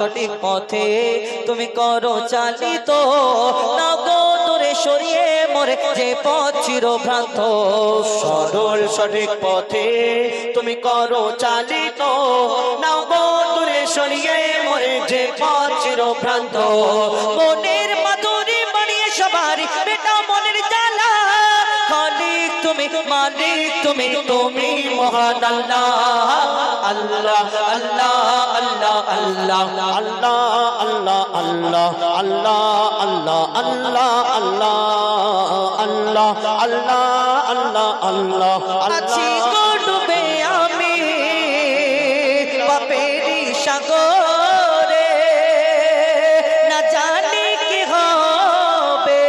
সঠিক পথে তুমি করো চালিত। দূরে সরিয়ে মরে যে পথ চির ভ্রান্ত সরল সঠিক পথে তুমি করো চালিত। নাও গো দূরে সরিয়ে মরে যে পথ চিরভ্রান্ত। মনের মাধুরী বানিয়ে সবারই বেটা মনের জ্বালা। খালিক তুমি মালিক তুমি তুমি মহান আল্লাহ। আল্লাহ আল্লাহ। আল্লাহ আল্লাহ আল্লাহ আল্লাহ আল্লাহ আল্লাহ আল্লাহ আল্লাহ আল্লাহ আল্লাহ আল্লাহ আল্লাহ আছি ডুবে আমি পাপেরি সাগরে না জানি কি হবে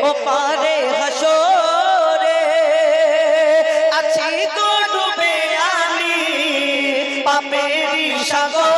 ও পারে হাসরে আছি ডুবে আমি পাপেরি সাগরে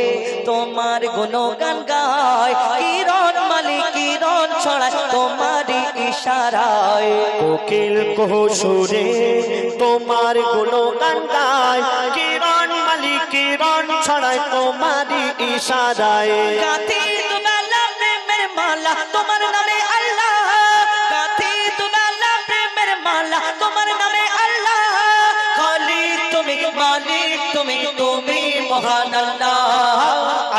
তোমার গুণগান গায়। কিরণ মালিক কিরণ ছড়ায় তোমারই ইশারায়। কোকিল কোহসুরে তোমার গুণগান গায়। কিরণ মালিক কিরণ ছড়ায় তোমারই ইশারায়। গাথি দুবেলা প্রেমের মালা তোমার নামে আল্লাহ। গাথি দুবেলা প্রেমের মালা তোমার নামে আল্লাহ। খালিক তুমি মালিক তুমি তুমি মহান আল্লাহ।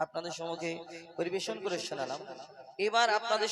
আপনাদের সম্মুখে পরিবেশন করে শোনালাম। এবার আপনাদের